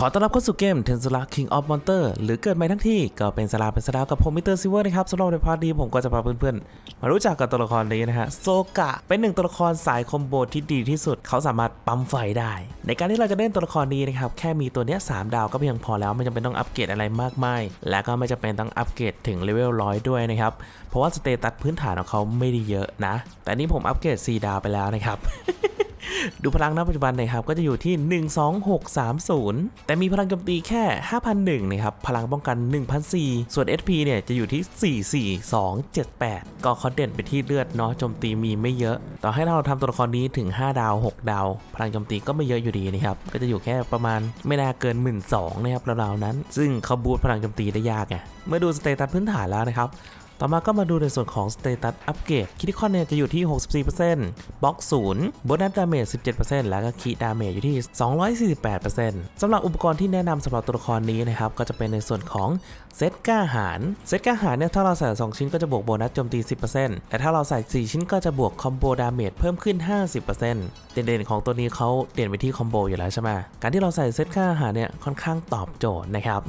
ขอต้อนรับเข้าสู่เกม t e n s u r a King of Monster หรือเกิดใหม่ทั้งที่ก็เป็นสลาเป็นสลากับผมมิเตอร์ซิเวอร์นะครับสำหรับในพาร์ทนี้ผมก็จะพาเพื่อนๆ มารู้จักกับตัวละครนี้นะฮะโซกะ เป็นหนึ่งตัวละครสายคอมโบที่ดีที่สุด เขาสามารถปั๊มไฟได้ ในการที่เราจะเล่นตัวละครนี้นะครับ แค่มีตัวเนี้ยสามดาวก็เพียงพอแล้ว ไม่จำเป็นต้องอัปเกรดอะไรมากมาย และก็ไม่จำเป็นต้องอัปเกรดถึงเลเวลร้อยด้วยนะครับเพราะว่าสเตตัสพื้นฐานของเขาไม่ได้เยอะนะ แต่นี่ผมอัปเกรด4ดาวไปแล้วนะครับดูพลังณปัจจุบันนะครับก็จะอยู่ที่ 12630แต่มีพลังโจมตีแค่ 5,001นะครับ พลังป้องกัน 1,004ส่วน SP เนี่ยจะอยู่ที่ 44278 ก็เขาเด่นไปที่เลือดเนาะโจมตีมีไม่เยอะ ต่อให้เราทำตัวละครนี้ถึง 5 ดาว 6 ดาว พลังโจมตีก็ไม่เยอะอยู่ดีนะครับ ก็จะอยู่แค่ประมาณไม่น่าเกิน 1 2ื่นนะครับราวๆนั้น ซึ่งเขาบูตพลังโจมตีได้ยากไงเมื่อดูสเตตัสพื้นฐานแล้วนะครับ ต่อมาก็มาดูในส่วนของสเตตัสอัปเกรดคิติคอนเนี่ยจะอยู่ที่ 64%บล็อก0โบนัสดาเมจ 17%แล้วก็คีดาเมจอยู่ที่ 248%สำหรับอุปกรณ์ที่แนะนำสำหรับตัวละครนี้นะครับ ก็จะเป็นในส่วนของเซตก้าหาร เซตก้าหารเนี่ยถ้าเราใส่ 2 ชิ้นก็จะบวกโบนัสโจมตี 10%แต่ถ้าเราใส่ 4 ชิ้นก็จะบวกคอมโบดาเมจเพิ่มขึ้น 50%เด่นๆของตัวนี้เขาเด่นไปที่คอมโบอยู่แล้วใช่ไหมการที่เราใส่เซตก้าหารเนี่ยค่อนข้างตอบโจทย์นะครับ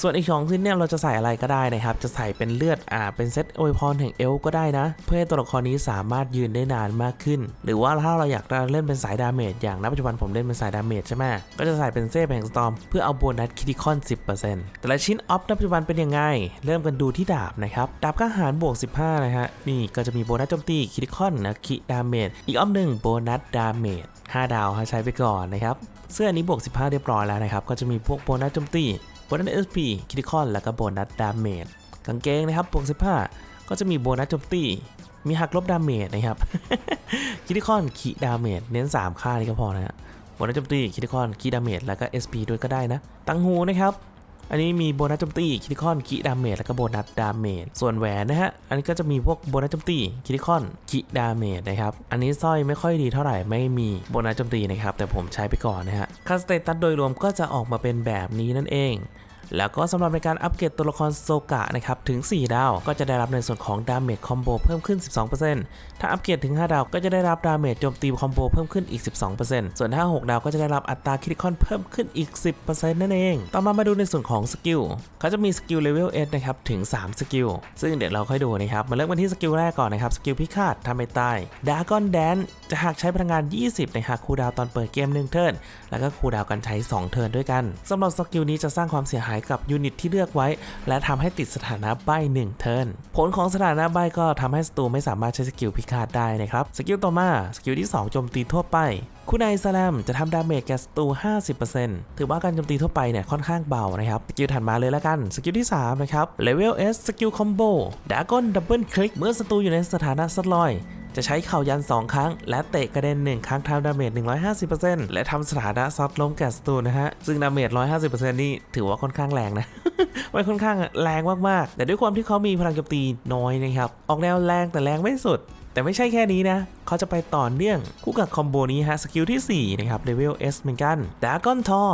ส่วนอีกสองชิ้นเนี่ยเราจะใส่อะไรก็ได้นะครับ จะใส่เป็นเลือดอาเป็นเซตอวยพรแห่งเอลก็ได้นะ เพื่อให้ตัวละครนี้สามารถยืนได้นานมากขึ้น หรือว่าถ้าเราอยากเล่นเป็นสายดาเมจอย่างณปัจจุบันผมเล่นเป็นสายดาเมจใช่ไหมก็จะใส่เป็นเซฟแห่งสตอมเพื่อเอาโบนัสคิติคอน 10%แต่ละชิ้นออฟณปัจจุบันเป็นยังไง เริ่มกันดูที่ดาบนะครับ ดาบกล้าหารบวก 15 นะฮะ นี่ก็จะมีโบนัสโจมตีคิติคอนนะคิดาเมจ อีกออฟหนึ่งโบนัสดาเมจ 5 ดาวให้ใช้ไปก่อนนะครับ เสื้ออันนี้บวก 15 เรียบร้อยแล้วนะครับ ก็จะมีพวกโบนัสโจมตีโบนัส SP คิติคอนแล้วก็โบนัสดาเมจ กางเกงนะครับบวก15 ก็จะมีโบนัสโจมตี มีหักลบดาเมจนะครับ คิติคอนคีดาเมจเน้น 3 ค่านี้ก็พอนะฮะโบนัสโจมตีคิติคอนคีดาเมจแล้วก็ SP ด้วยก็ได้นะ ตังหูนะครับอันนี้มีโบนัสโจมตีคิติคอนคิดาเมจแล้วก็โบนัสดาเมจส่วนแหวนนะฮะ อันนี้ก็จะมีพวกโบนัสโจมตีคิติคอนคิดาเมจนะครับ อันนี้สร้อยไม่ค่อยดีเท่าไหร่ไม่มีโบนัสโจมตีนะครับ แต่ผมใช้ไปก่อนนะฮะค่าสเตตัสโดยรวมก็จะออกมาเป็นแบบนี้นั่นเอง แล้วก็สำหรับในการอัปเกรดตัวละครโซกะนะครับถึง 4 ดาว ก็จะได้รับในส่วนของดาเมจคอมโบเพิ่มขึ้น 12%ถ้าอัปเกรดถึง 5 ดาว ก็จะได้รับดาเมจโจมตีคอมโบเพิ่มขึ้นอีก 12%ส่วนถ้า 6 ดาวก็จะได้รับอัตราคริติคอนเพิ่มขึ้นอีก 10%นั่นเอง ต่อมามาดูในส่วนของสกิลเขาจะมีสกิลเลเวลเอนะครับถึง 3 สกิล ซึ่งเดี๋ยวเราค่อยดูนะครับมาเริ่มกันที่สกิลแรกก่อนนะครับสกิลพิฆาตทำให้ตายดากอนแดนจะหากใช้พลังงาน 20 ในหากคูดาวตอนเปิดเกม1เทิร์นแล้วก็คูดาวการใช้ 2 เทิร์นด้วยกันสำหรับสกิลนี้จะสร้างความเสียหายกับยูนิตที่เลือกไว้ และทำให้ติดสถานะใบ1เทิร์นผลของสถานะใบก็ทำให้ศัตรูไม่สามารถใช้สกิลพิฆาตได้นะครับสกิลต่อมาสกิลที่ 2 โจมตีทั่วไป คุณนายสแลมจะทำดาเมจแก่ศัตรู 50%ถือว่าการโจมตีทั่วไปเนี่ยค่อนข้างเบานะครับสกิลถัดมาเลยแล้วกันสกิลที่ 3 นะครับเลเวล S สกิลคอมโบดากอนดับเบิลคลิกเมื่อศัตรูอยู่ในสถานะซัดลอย จะใช้เข่ายัน 2 ครั้ง และเตะกระเด็น 1 ครั้งทำดาเมจ 150%และทำสถานะซัดล้มแกสตูนะฮะ ซึ่งดาเมจ 150%นี่ถือว่าค่อนข้างแรงนะมันค่อนข้างแรงมากๆ แต่ด้วยความที่เขามีพลังโจมตีน้อยนะครับ ออกแนวแรงแต่แรงไม่สุด แต่ไม่ใช่แค่นี้นะ เขาจะไปต่อเนื่องคู่กับคอมโบนี้ฮะสกิลที่ 4 นะครับเลเวล S เหมือนกันดากอนทอ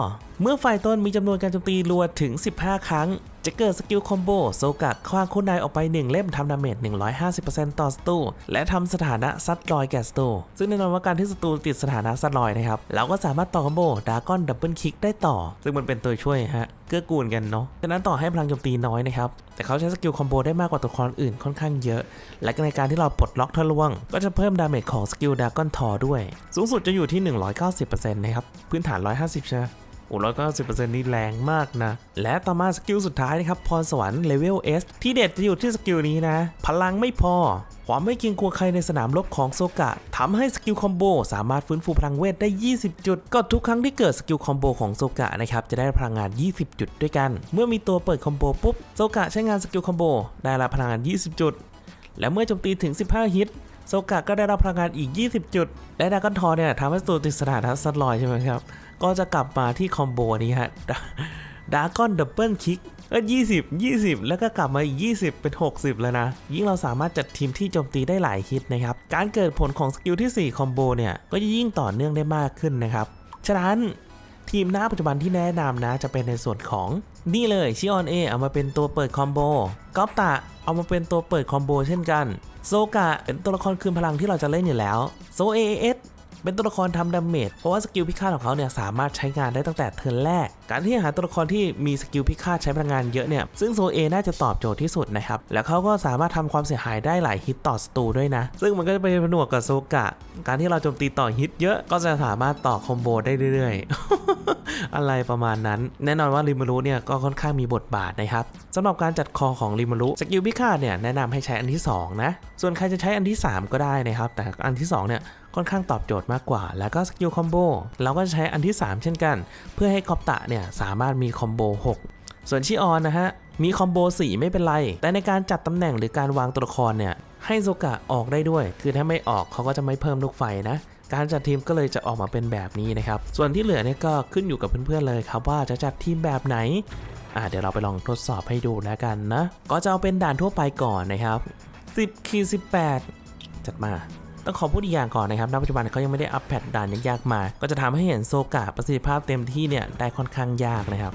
เมื่อฝ่ายต้นมีจำนวนการโจมตีรวดถึง 15 ครั้ง จะเกิดสกิลคอมโบโซกะคว้างคุณนายออกไป 1 เล่มทำดาเมจ 150%ต่อศัตรูและทำสถานะซัดลอยแก่ศัตรูซึ่งแน่นอนว่าการที่ศัตรูติดสถานะซัดลอยนะครับ เราก็สามารถต่อคอมโบดากอนดับเบิลคิกได้ต่อ ซึ่งมันเป็นตัวช่วยฮะเกื้อกูลกันเนาะฉะนั้นต่อให้พลังโจมตีน้อยนะครับ แต่เขาใช้สกิลคอมโบได้มากกว่าตัวละครอื่นค่อนข้างเยอะ และในการที่เราปลดล็อกทะลวง ก็จะเพิ่มดาเมจของสกิลดากอนทอด้วย สูงสุดจะอยู่ที่ 190%นะครับ พื้นฐาน 150 ใช่ไหมโอ้ร้อยเก้าสิบเปอร์เซ็นต์นี่แรงมากนะ และต่อมาสกิลสุดท้ายนะครับ พรสวรรค์เลเวล S ที่เด็ดจะอยู่ที่สกิลนี้นะ พลังไม่พอ ความไม่เกรงกลัวใครในสนามรบของโซกะทำให้สกิลคอมโบสามารถฟื้นฟูพลังเวทได้ 20 จุด ก็ทุกครั้งที่เกิดสกิลคอมโบของโซกะนะครับ จะได้พลังงาน 20 จุดด้วยกัน เมื่อมีตัวเปิดคอมโบปุ๊บ โซกะใช้งานสกิลคอมโบได้รับพลังงาน 20 จุด และเมื่อโจมตีถึง 15 ฮิต โซกะก็ได้รับพลังงานอีก 20 จุด และดากอนทอเนี่ยทำให้ศัตรูติดสถานะซัดลอยใช่ไหมครับ ก็จะกลับมาที่คอมโบนี้ฮะดากอนดับเบิลคิกก็20 20แล้วก็กลับมาอีก 20 เป็น 60 แล้วนะ ยิ่งเราสามารถจัดทีมที่โจมตีได้หลายฮิตนะครับ การเกิดผลของสกิลที่ 4 คอมโบเนี่ย ก็จะยิ่งต่อเนื่องได้มากขึ้นนะครับ ฉะนั้น ทีมหน้าปัจจุบันที่แนะนำนะจะเป็นในส่วนของ นี่เลยชิออนเอเอามาเป็นตัวเปิดคอมโบกอปตะเอามาเป็นตัวเปิดคอมโบเช่นกัน โซกะเป็นตัวละครคืนพลังที่เราจะเล่นอยู่แล้วโซเอเอส เป็นตัวละครทำดาเมจเพราะว่าสกิลพิฆาตของเขาเนี่ยสามารถใช้งานได้ตั้งแต่เทิร์นแรก การที่หาตัวละครที่มีสกิลพิฆาตใช้พลังงานเยอะเนี่ยซึ่งโซเอน่าจะตอบโจทย์ที่สุดนะครับแล้วเขาก็สามารถทำความเสียหายได้หลายฮิตต่อศัตรูด้วยนะ ซึ่งมันก็จะไปผนวกกับโซกะ การที่เราโจมตีต่อฮิตเยอะก็จะสามารถต่อคอมโบได้เรื่อยๆ อะไรประมาณนั้น แน่นอนว่าริมารุเนี่ยก็ค่อนข้างมีบทบาทนะครับสำหรับการจัดคอของริมารุสกิลพิฆาตเนี่ยแนะนำให้ใช้อันที่สองนะ ส่วนใครจะใช้อันที่ 3 ก็ได้นะครับ แต่อันที่2เนี่ย ค่อนข้างตอบโจทย์มากกว่า แล้วก็สกิลคอมโบเราก็จะใช้อันที่ 3 เช่นกัน เพื่อให้กอบตะเนี่ยสามารถมีคอมโบ6 ส่วนชิออนนะฮะมีคอมโบ4ไม่เป็นไร แต่ในการจัดตำแหน่งหรือการวางตัวละครเนี่ยให้โซกะออกได้ด้วย คือถ้าไม่ออกเขาก็จะไม่เพิ่มลูกไฟนะการจัดทีมก็เลยจะออกมาเป็นแบบนี้นะครับ ส่วนที่เหลือเนี่ยก็ขึ้นอยู่กับเพื่อนๆเลยครับว่าจะจัดทีมแบบไหนอ่าเดี๋ยวเราไปลองทดสอบให้ดูแล้วกันนะ ก็จะเอาเป็นด่านทั่วไปก่อนนะครับ 10คี18 จัดมา ต้องขอพูดอีกอย่างก่อนนะครับณปัจจุบันเขายังไม่ได้อัปแพดด่านยากๆมา ก็จะทำให้เห็นโซกะประสิทธิภาพเต็มที่เนี่ยได้ค่อนข้างยากนะครับ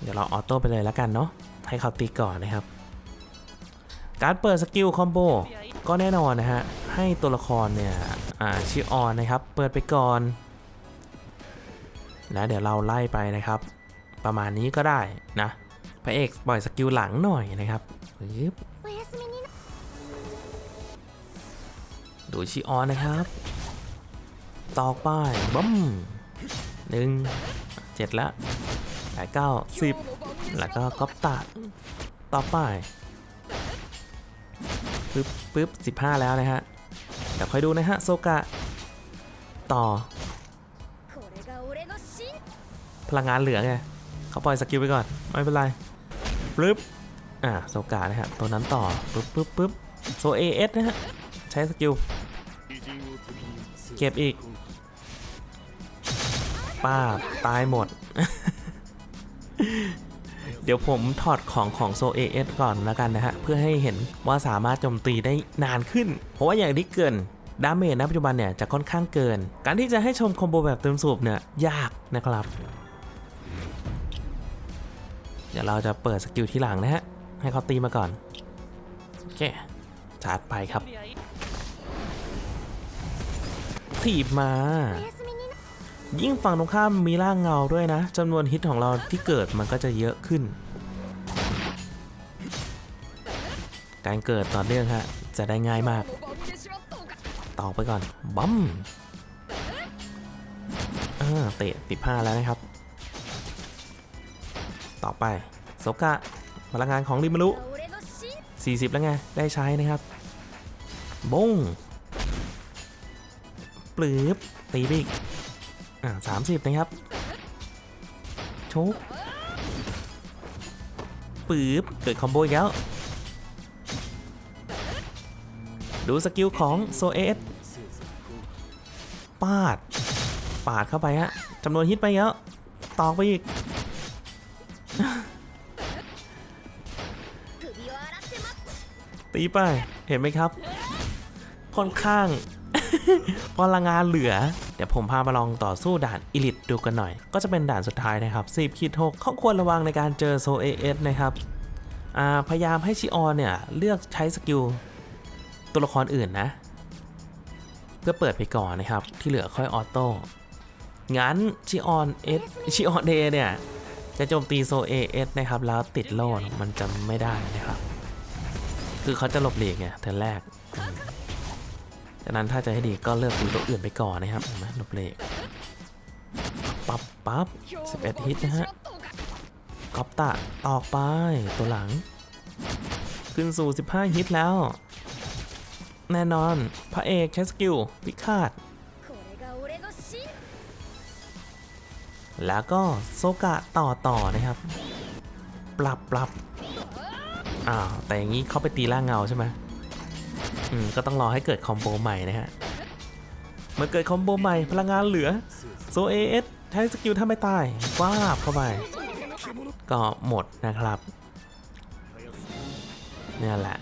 เดี๋ยวเราออโต้ไปเลยแล้วกันเนาะให้เขาตีก่อนนะครับ การเปิดสกิลคอมโบก็แน่นอนนะฮะให้ตัวละครเนี่ยอ่าชิออนนะครับ เปิดไปก่อนแล้วเดี๋ยวเราไล่ไปนะครับ ประมาณนี้ก็ได้นะพระเอกปล่อยสกิลหลังหน่อยนะครับ ดูชิออนนะครับ ต่อไปบัมหนึ่งเจ็ดละแปดเก้าสิบแล้วก็ก๊อปตัดต่อไปปึ๊บปึ๊บสิบห้าแล้วนะฮะเดี๋ยวคอยดูนะฮะโซกะ ต่อ พลังงานเหลือไงเขาปล่อยสกิลไปก่อน ไม่เป็นไรปึ๊บอ่าโซกะนะฮะตัวนั้นต่อปึ๊บปึ๊บปึ๊บโซเอเอสนะฮะ ใช้สกิล เก็บอีก ป้าบตายหมด เดี๋ยวผมถอดของของโซเอเอสก่อนแล้วกันนะฮะ เพื่อให้เห็นว่าสามารถโจมตีได้นานขึ้น เพราะว่าอย่างที่เกินดาเมจณปัจจุบันเนี่ยจะค่อนข้างเกิน การที่จะให้ชมคอมโบแบบเติมสูบเนี่ยยากนะครับ เดี๋ยวเราจะเปิดสกิลที่หลังนะฮะ ให้เขาตีมาก่อน โอเคชาร์จไปครับ ถีบมา ยิ่งฝั่งตรงข้ามมีร่างเงาด้วยนะจำนวนฮิตของเราที่เกิดมันก็จะเยอะขึ้น การเกิดต่อเนื่องฮะ จะได้ง่ายมากต่อไปก่อนบัมเตะติดผ้าแล้วนะครับ ต่อไปโซกะพลังงานของริมารุ40 แล้วไง ได้ใช้นะครับบง ปลืบตีไปอีกอ่าสามสิบนะครับชุบปืบเกิดคอมโบอีกแล้ว ดูสกิลของโซเอสปาด ปาดเข้าไปฮะจำนวนฮิตไปแล้วตอกไปอีก ตีไป เห็นไหมครับ ค่อนข้าง พลังงานเหลือ เดี๋ยวผมพามาลองต่อสู้ด่านอิลิทดูกันหน่อย ก็จะเป็นด่านสุดท้ายนะครับ10คิด6ข้อควรระวังในการเจอโซเอเอสนะครับพยายามให้ชิออนเนี่ย เลือกใช้สกิลตัวละครอื่นนะ เพื่อเปิดไปก่อนนะครับ ที่เหลือค่อยออโต้งั้นชิออนเอสชิออนเดเนี่ยจะโจมตีโซเอเอสนะครับ แล้วติดโล่มันจะไม่ได้นะครับ คือเขาจะหลบหลีกไงเทิร์นแรก จากนั้นถ้าจะให้ดีก็เลือกดูตัวอื่นไปก่อนนะครับนะดบเลกปับปับ11 ฮิตนะฮะกอปตะตอกไปตัวหลัง ขึ้นสู่ 15 ฮิตแล้ว แน่นอน พระเอกแคสกิลพิฆาดแล้วก็โซกะต่อต่อนะครับ ปรับปรับอ้าวแต่อย่างนี้เขาไปตีล่างเงาใช่ไหม อืมก็ต้องรอให้เกิดคอมโบใหม่นะฮะเมื่อเกิดคอมโบใหม่พลังงานเหลือโซเอสใช้สกิลถ้าไม่ตายว้าบเข้าไปก็หมดนะครับเนี่ยแหละ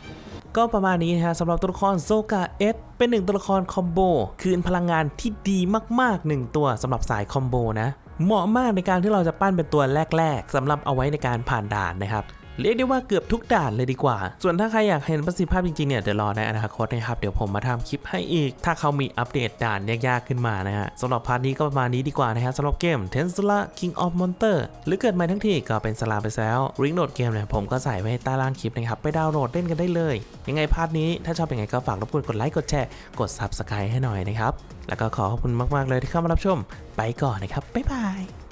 ก็ประมาณนี้นะฮะสำหรับตัวละครโซกาเอสเป็นหนึ่งตัวละครคอมโบคืนพลังงานที่ดีมากๆหนึ่งตัวสำหรับสายคอมโบนะเหมาะมากในการที่เราจะปั้นเป็นตัวแรก ๆสำหรับเอาไว้ในการผ่านด่านนะครับ เรียกได้ว่าเกือบทุกด่านเลยดีกว่า ส่วนถ้าใครอยากเห็นประสิทธิภาพจริงๆเนี่ยเดี๋ยวรอในอนาคตนะครับ เดี๋ยวผมมาทำคลิปให้อีก ถ้าเขามีอัปเดตด่านยากๆขึ้นมานะฮะสำหรับพาร์ทนี้ก็ประมาณนี้ดีกว่านะฮะสำหรับเกม Tensula King of Monster หรือเกิดใหม่ทั้งทีก็เป็นสลาไปแล้วริงโหลดเกมเนี่ยผมก็ใส่ไว้ใต้ล่างคลิปนะครับไปดาวน์โหลดเล่นกันได้เลย ยังไงพาร์ทนี้ถ้าชอบยังไงก็ฝากรบกวนกดไลค์กดแชร์กด Subscribe ให้หน่อยนะครับแล้วก็ขอขอบคุณมากๆเลยที่เข้ามารับชมไปก่อนนะครับบ๊ายบาย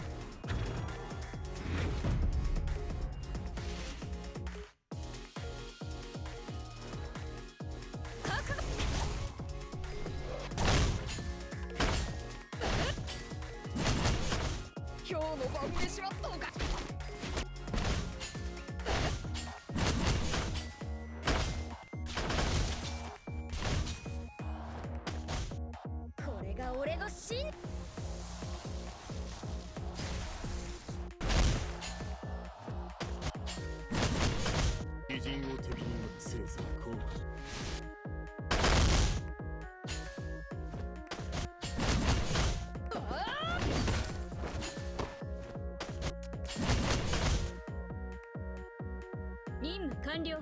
番飯はどうか。完了